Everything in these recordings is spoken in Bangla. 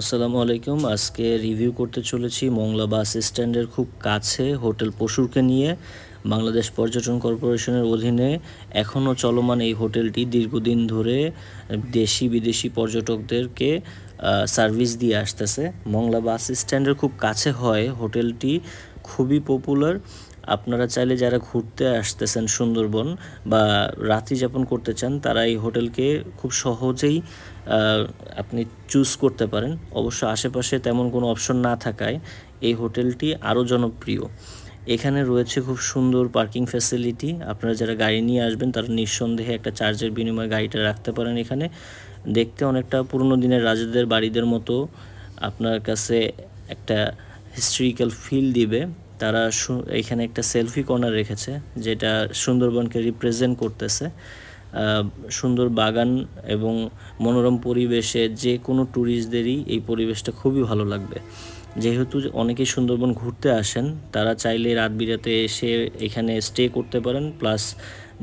আসসালামু আলাইকুম। আজকে রিভিউ করতে চলেছি মংলা বাস স্ট্যান্ডের খুব কাছে হোটেল পশুরকে নিয়ে। বাংলাদেশ পর্যটন কর্পোরেশনের অধীনে এখনও চলমান এই হোটেলটি দীর্ঘদিন ধরে দেশি বিদেশি পর্যটকদেরকে সার্ভিস দিয়ে আসতেছে। মংলা বাস স্ট্যান্ডের খুব কাছে হয় হোটেলটি, খুবই পপুলার আপনারা চাইলে যারা ঘুরতে আসতেছেন সুন্দরবন বা রাত্রি যাপন করতে চান, তারা এই হোটেলকে খুব সহজেই আপনি চুজ করতে পারেন। অবশ্য আশেপাশে তেমন কোনো অপশন না থাকায় এই হোটেলটি আরও জনপ্রিয়। এখানে রয়েছে খুব সুন্দর পার্কিং ফ্যাসিলিটি আপনারা যারা গাড়ি নিয়ে আসবেন, তারা নিঃসন্দেহে একটা চার্জের বিনিময়ে গাড়িটা রাখতে পারেন এখানে। দেখতে অনেকটা পুরনো দিনের রাজাদের বাড়িদের মতো। আপনার কাছে একটা হিস্ট্রিক্যাল ফিল দিবে। তারা এখানে একটা সেলফি কর্নার রেখেছে, যেটা সুন্দরবনকে রিপ্রেজেন্ট করতেছে। সুন্দর বাগান এবং মনোরম পরিবেশে যে কোনো ট্যুরিস্টদেরই এই পরিবেশটা খুবই ভালো লাগবে। যেহেতু অনেকেই সুন্দরবন ঘুরতে আসেন, তারা চাইলে রাত বিরাতে এসে এখানে স্টে করতে পারেন প্লাস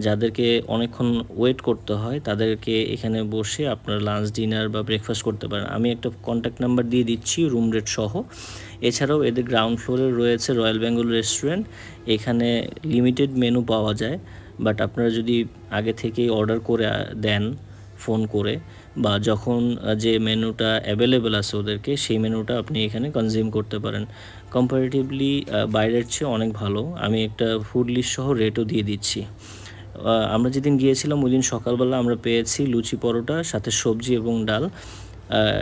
যাদেরকে অনেকক্ষণ ওয়েট করতে হয়, তাদেরকে এখানে বসে আপনার লাঞ্চ ডিনার বা ব্রেকফাস্ট করতে পারেন। আমি একটা কন্ট্যাক্ট নাম্বার দিয়ে দিচ্ছি রুম রেট সহ। এছাড়াও এদের গ্রাউন্ড ফ্লোরে রয়েছে রয়্যাল বেঙ্গল রেস্টুরেন্ট এখানে লিমিটেড মেনু পাওয়া যায় বাট আপনারা যদি আগে থেকেই অর্ডার করে দেন ফোন করে বা যখন যে মেনুটা অ্যাভেলেবেল আছে ওদেরকে, সেই মেনুটা আপনি এখানে কনজিউম করতে পারেন। কম্পারেটিভলি বাইরের চেয়ে অনেক ভালো। আমি একটা ফুড লিস্ট সহ রেটও দিয়ে দিচ্ছি। আমরা যেদিন গিয়েছিলাম, ওই দিন সকালবেলা আমরা পেয়েছি লুচি পরোটা, সাথে সবজি এবং ডাল।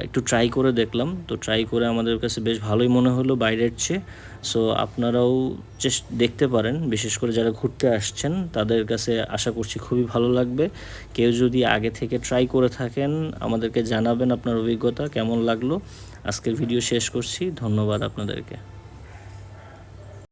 একটু ট্রাই করে দেখলাম। তো ট্রাই করে আমাদের কাছে বেশ ভালোই মনে হলো বাইরের চেয়ে। সো আপনারাও চেষ্টা দেখতে পারেন। বিশেষ করে যারা ঘুরতে আসছেন, তাদের কাছে আশা করছি খুবই ভালো লাগবে। কেউ যদি আগে থেকে ট্রাই করে থাকেন, আমাদেরকে জানাবেন আপনার অভিজ্ঞতা, কেমন লাগল। আজকের ভিডিও শেষ করছি। ধন্যবাদ আপনাদেরকে।